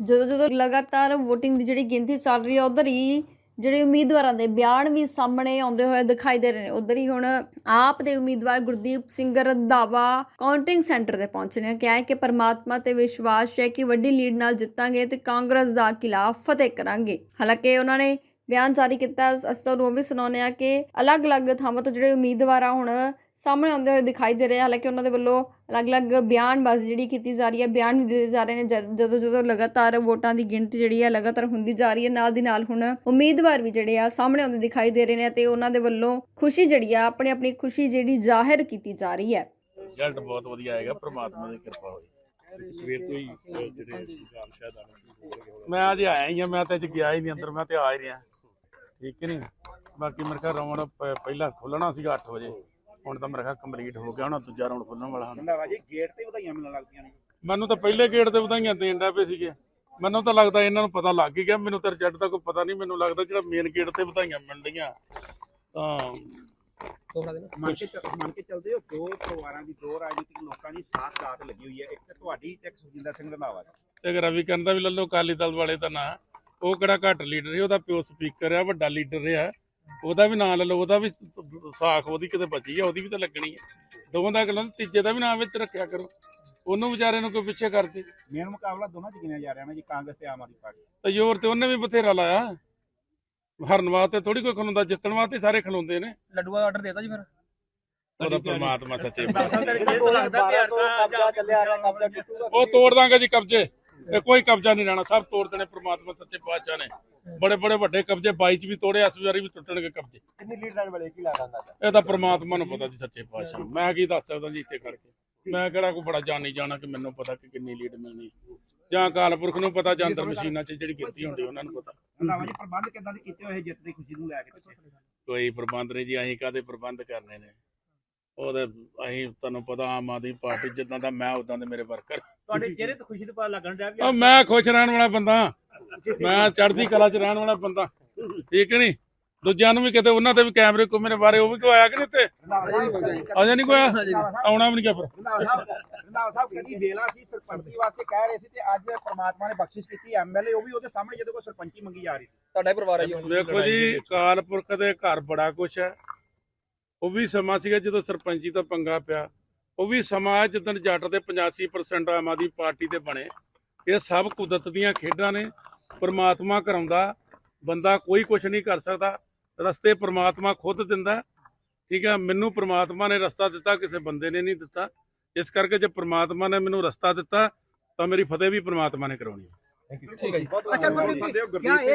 ਜਦੋਂ ਜਦੋਂ ਲਗਾਤਾਰ VOTING ਦੀ ਜਿਹੜੀ ਗਿਣਤੀ ਚੱਲ ਰਹੀ ਹੈ ਉਧਰ ਹੀ ਜਿਹੜੇ ਉਮੀਦਵਾਰਾਂ ਦੇ ਬਿਆਨ ਵੀ ਸਾਹਮਣੇ ਆਉਂਦੇ ਹੋਏ ਦਿਖਾਈ ਦੇ ਰਹੇ ਨੇ। ਉਧਰ ਹੀ ਹੁਣ ਆਪ ਦੇ ਉਮੀਦਵਾਰ ਗੁਰਦੀਪ ਸਿੰਘ ਰੰਧਾਵਾ ਕਾਊਂਟਿੰਗ ਸੈਂਟਰ ਤੇ ਪਹੁੰਚੇ ਨੇ। ਕਿਹਾ ਹੈ ਕਿ ਪਰਮਾਤਮਾ ਤੇ ਵਿਸ਼ਵਾਸ ਹੈ ਕਿ ਵੱਡੀ ਲੀਡ ਨਾਲ ਜਿੱਤਾਂਗੇ ਤੇ ਕਾਂਗਰਸ ਦਾ ਖਿਲਾਫ ਫਤਿਹ ਕਰਾਂਗੇ। ਹਾਲਾਂਕਿ ਉਹਨਾਂ ਨੇ ਬਿਆਨ ਜਾਰੀ ਕੀਤਾ ਅਸੀਂ ਤੁਹਾਨੂੰ ਉਹ ਵੀ ਸੁਣਾਉਂਦੇ ਆ ਕਿ ਅਲੱਗ-ਅਲੱਗ ਥਾਵਾਂ ਤੋਂ ਜਿਹੜੇ ਉਮੀਦਵਾਰ ਆ ਹੁਣ ਸਾਹਮਣੇ ਆਉਂਦੇ ਹੋਏ ਦਿਖਾਈ ਦੇ ਰਹੇ ਆ। ਹਾਲਾਂਕਿ ਉਹਨਾਂ ਦੇ ਵੱਲੋਂ ਅਲੱਗ-ਅਲੱਗ ਬਿਆਨਬਾਜ਼ੀ ਜਿਹੜੀ ਕੀਤੀ ਜਾ ਰਹੀ ਹੈ ਬਿਆਨ ਵੀ ਦਿੱਤੇ ਜਾ ਰਹੇ ਨੇ। ਜਦ- ਜਦੋਂ ਜਦੋਂ ਲਗਾਤਾਰ ਵੋਟਾਂ ਦੀ ਗਿਣਤੀ ਜਿਹੜੀ ਹੈ ਲਗਾਤਾਰ ਹੁੰਦੀ ਜਾ ਰਹੀ ਹੈ ਨਾਲ ਦੀ ਨਾਲ ਹੁਣ ਉਮੀਦਵਾਰ ਵੀ ਜਿਹੜੇ ਆ ਸਾਹਮਣੇ ਆਉਂਦੇ ਦਿਖਾਈ ਦੇ ਰਹੇ ਨੇ ਤੇ ਉਹਨਾਂ ਦੇ ਵੱਲੋਂ ਖੁਸ਼ੀ ਜਿਹੜੀ ਆ ਆਪਣੀ ਆਪਣੀ ਖੁਸ਼ੀ ਜਿਹੜੀ ਜ਼ਾਹਿਰ ਕੀਤੀ ਜਾ ਰਹੀ ਹੈ। ਰਿਜ਼ਲਟ ਬਹੁਤ ਵਧੀਆ ਆਏਗਾ ਪ੍ਰਮਾਤਮਾ ਦੀ ਕਿਰਪਾ ਹੋਈ ਸਵੇਰ ਤੋਂ ਹੀ ਜਿਹੜੇ ਸ਼ਾਇਦ ਆਣਾ ਮੈਂ ਅੱਜ ਆਇਆ ਹੀ ਆ ਮੈਂ ਤਾਂ ਅੱਜ ਗਿਆ ਹੀ ਨਹੀਂ ਅੰਦਰ ਮੈਂ ਤੇ ਆ ਹੀ ਰਿਹਾ। ਠੀਕ ਨਹੀਂ? ਬਾਕੀ ਮੇਰੇ ਘਰ ਰਾਉਂਡ ਪਹਿਲਾਂ ਖੁੱਲਣਾ ਸੀਗਾ 8 ਵਜੇ। ਹੁਣ ਤਾਂ ਮੇਰੇ ਖਿਆਲ ਕੰਪਲੀਟ ਹੋ ਗਿਆ ਹੁਣ ਦੂਜਾ ਰਾਉਂਡ ਖੁੱਲਣ ਵਾਲਾ ਹੁਣ। ਰੰਧਾਵਾ ਜੀ ਗੇਟ ਤੇ ਵਧਾਈਆਂ ਮਿਲਣ ਲੱਗ ਪਈਆਂ ਨੇ ਮੈਨੂੰ ਤਾਂ ਪਹਿਲੇ ਗੇਟ ਤੇ ਵਧਾਈਆਂ ਦੇਣ ਦਾ ਪਏ ਸੀਗੇ। ਮੈਨੂੰ ਤਾਂ ਲੱਗਦਾ ਇਹਨਾਂ ਨੂੰ ਪਤਾ ਲੱਗ ਗਿਆ। ਮੈਨੂੰ ਤਾਂ ਰਿਜ਼ਲਟ ਦਾ ਕੋਈ ਪਤਾ ਨਹੀਂ। ਮੈਨੂੰ ਲੱਗਦਾ ਜਿਹੜਾ ਮੇਨ ਗੇਟ ਤੇ ਵਧਾਈਆਂ ਮਿਲ ਰਹੀਆਂ ਤਾਂ ਮੰਨ ਕੇ ਚੱਲ- ਮੰਨ ਕੇ ਚੱਲਦੇ ਹੋ ਦੋ ਪਰਿਵਾਰਾਂ ਦੀ ਦੋ ਰਾਜਨੀਤਿਕ ਲੋਕਾਂ ਦੀ ਸਾਥ ਦਾਤ ਲੱਗੀ ਹੋਈ ਹੈ। ਇੱਕ ਤੇ ਤੁਹਾਡੀ ਤੇ ਇੱਕ ਸੁਖਜਿੰਦਰ ਸਿੰਘ ਰੰਧਾਵਾ ਦੀ ਤੇ ਅਗਰ ਰਵੀ ਕਰਨ ਦਾ ਵੀ ਲੱਲੋ ਅਕਾਲੀ ਦਲ ਵਾਲੇ ਤਾਂ ਨਾ। ਉਹ ਕਿਹੜਾ ਘੱਟ ਲੀਡਰ ਹੈ ਉਹਦਾ ਪਿਓ ਸਪੀਕਰ ਆ ਵੱਡਾ ਲੀਡਰ ਆ ਉਹਦਾ ਵੀ ਨਾਂ ਲੈ ਲਓ ਉਹਦਾ ਵੀ ਸਾਖ ਉਹਦੀ ਕਿਤੇ ਬਚੀ ਆ ਉਹਦੀ ਵੀ ਤਾਂ ਲੱਗਣੀ ਹੈ ਦੋਵਾਂ ਦਾ ਗੱਲਾਂ ਤੀਜੇ ਦਾ ਵੀ ਨਾਂ ਵਿੱਚ ਰੱਖਿਆ ਕਰੋ। ਉਹਨੂੰ ਵਿਚਾਰੇ ਨੂੰ ਕੋਈ ਪਿੱਛੇ ਕਰਦੇ ਮੇਨ ਮੁਕਾਬਲਾ ਦੋਨਾਂ ਚ ਗਿਣਿਆ ਜਾ ਰਿਹਾ ਨਾ ਜੀ ਕਾਂਗਰਸ ਤੇ ਆਮ ਆਦਮੀ ਪਾਰਟੀ। ਤੇ ਜ਼ੋਰ ਤੇ ਉਹਨੇ ਵੀ ਬਥੇਰਾ ਲਾਇਆ। ਹਰਨ ਵਾਸਤੇ ਥੋੜੀ ਕੋਈ ਖਲੋਂਦਾ ਜਿੱਤਣ ਵਾਸਤੇ ਸਾਰੇ ਖਲੋਂਦੇ ਨੇ। ਲੱਡੂਆ ਦਾ ਆਰਡਰ ਦੇਤਾ ਜੀ ਫਿਰ। ਉਹਦਾ ਪ੍ਰਮਾਤਮਾ ਸੱਚੇ ਕਬਜ਼ਾ ਚੱਲਿਆ ਰਿਹਾ ਕਬਜ਼ਾ ਟੁੱਟੂਗਾ ਉਹ ਤੋੜ ਦਾਂਗੇ ਜੀ ਕਬਜ਼ੇ। ਇਹ ਕੋਈ ਕਬਜ਼ਾ ਨਹੀਂ ਰਹਿਣਾ ਸਭ ਤੋੜ ਦੇਣੇ ਪ੍ਰਮਾਤਮਾ ਸੱਚੇ ਪਾਤਸ਼ਾਹ ਨੇ। ਬੜੇ ਬੜੇ ਵੱਡੇ ਕਬਜ਼ੇ 22 ਚ ਵੀ ਤੋੜੇ ਇਸ ਵਾਰੀ ਵੀ ਟੁੱਟਣਗੇ ਕਬਜ਼ੇ। ਕਿੰਨੀ ਲੀਡ ਲੈਣ ਵਾਲੇ ਕੀ ਲੱਗਦਾ ਇਹ ਤਾਂ ਪ੍ਰਮਾਤਮਾ ਨੂੰ ਪਤਾ ਜੀ ਸੱਚੇ ਪਾਤਸ਼ਾਹ ਮੈਂ ਕੀ ਦੱਸ ਸਕਦਾ ਜੀ ਇੱਥੇ ਕਰਕੇ ਮੈਂ ਕਿਹੜਾ ਕੋਈ ਬੜਾ ਜਾਣੀ ਜਾਣਾ ਕਿ ਮੈਨੂੰ ਪਤਾ ਕਿ ਕਿੰਨੀ ਲੀਡ ਮਿਲਣੀ। ਜਾਂ ਅਕਾਲ ਪੁਰਖ ਨੂੰ ਪਤਾ ਜਾਂ ਅੰਦਰ ਮਸ਼ੀਨਾਂ 'ਚ ਜਿਹੜੀ ਕੀਤੀ ਹੁੰਦੀ ਉਹਨਾਂ ਨੂੰ ਪਤਾ। ਰੰਧਾਵਾ ਜੀ ਪ੍ਰਬੰਧ ਕਿੱਦਾਂ ਦੇ ਕੀਤੇ ਹੋਏ ਜਿੱਤ ਦੀ ਖੁਸ਼ੀ ਨੂੰ ਲੈ ਕੇ ਕੋਈ ਪ੍ਰਬੰਧ ਨਹੀਂ ਜੀ ਅਸੀਂ ਕਾਦੇ ਪ੍ਰਬੰਧ ਕਰਨੇ ਨੇ? ਉਹਦੇ ਅਸੀਂ ਤੁਹਾਨੂੰ ਪਤਾ ਆਮ ਆਦਮੀ ਪਾਰਟੀ ਜਿੱਦਾਂ ਦਾ ਮੈਂ ਉਦਾਂ ਦੇ ਮੇਰੇ ਵਰਕਰ। ਤੁਹਾਡੇ ਚਿਹਰੇ ਤੋਂ ਖੁਸ਼ੀ ਦਾ ਪਤਾ ਲੱਗਣ ਡਿਆ ਵੀ ਉਹ ਮੈਂ ਖੁਸ਼ ਰਹਿਣ ਵਾਲਾ ਬੰਦਾ। ਮੈਂ ਚੜ੍ਹਦੀ ਕਲਾ 'ਚ ਰਹਿਣ ਵਾਲਾ ਬੰਦਾ। ਠੀਕ ਨਹੀਂ? ਦੂਜਿਆਂ ਨੂੰ ਵੀ ਕਿਤੇ ਉਹਨਾਂ ਦੇ ਵੀ ਕੈਮਰੇ ਕੋ ਮੇਰੇ ਬਾਰੇ ਉਹ ਵੀ ਕੋਈ ਆਇਆ ਕਿ ਨਹੀਂ ਕਦੀ- ਅਜੇ ਨਹੀਂ ਕੋਈ ਆਉਣਾ ਵੀ ਨਹੀਂ ਕਿਹਾ ਫਿਰ? ਰੰਧਾਵਾ ਸਾਹਿਬ ਰੰਧਾਵਾ ਸਾਹਿਬ ਕਦੀ ਵੇਲਾ ਸੀ ਸਰਪੰਚੀ ਵਾਸਤੇ ਕਹਿ ਰਹੇ ਸੀ ਤੇ ਅੱਜ ਪ੍ਰਮਾਤਮਾ ਨੇ ਬਖਸ਼ਿਸ਼ ਕੀਤੀ ਐਮਐਲਏ ਉਹ ਵੀ ਉਹਦੇ ਸਾਹਮਣੇ ਜਦੋਂ ਕੋਈ ਸਰਪੰਚੀ ਮੰਗੀ ਜਾ ਰਹੀ ਸੀ। ਤੁਹਾਡਾ ਪਰਿਵਾਰ ਹੈ ਜੀ ਵੇਖੋ ਜੀ ਅਕਾਲ ਪੁਰਖ ਦੇ ਘਰ ਬੜਾ ਕੁਛ ਹੈ। ਉਹ ਵੀ ਸਮਾਂ ਸੀਗਾ ਜਦੋਂ ਸਰਪੰਚੀ ਤੋਂ ਪੰਗਾ ਪਿਆ। ਉਹ ਵੀ ਸਮਾਂ ਹੈ ਜਦੋਂ ਜੱਟ ਦੇ 85% ਆਮ ਆਦਮੀ ਪਾਰਟੀ ਦੇ ਬਣੇ। ਇਹ ਸਭ ਕੁਦਰਤ ਦੀਆਂ ਖੇਡਾਂ ਨੇ। ਪ੍ਰਮਾਤਮਾ ਕਰਾਉਂਦਾ ਬੰਦਾ ਕੋਈ ਕੁਛ ਨਹੀਂ ਕਰ ਸਕਦਾ। ਰਸਤੇ ਪ੍ਰਮਾਤਮਾ ਖੁਦ ਦਿੰਦਾ। ਠੀਕ ਹੈ ਮੈਨੂੰ ਪ੍ਰਮਾਤਮਾ ਨੇ ਰਸਤਾ ਦਿੱਤਾ ਕਿਸੇ ਬੰਦੇ ਨੇ ਨਹੀਂ ਦਿੱਤਾ। ਇਸ ਕਰਕੇ ਜੇ ਪ੍ਰਮਾਤਮਾ ਨੇ ਮੈਨੂੰ ਰਸਤਾ ਦਿੱਤਾ ਤਾਂ ਮੇਰੀ ਫਤਿਹ ਵੀ ਪ੍ਰਮਾਤਮਾ ਨੇ ਕਰਾਉਣੀ ਹੈ। ਠੀਕ ਹੈ ਜੀ। ਅੱਛਾ ਤੁਸੀਂ ਕਿਹਾ ਇਹ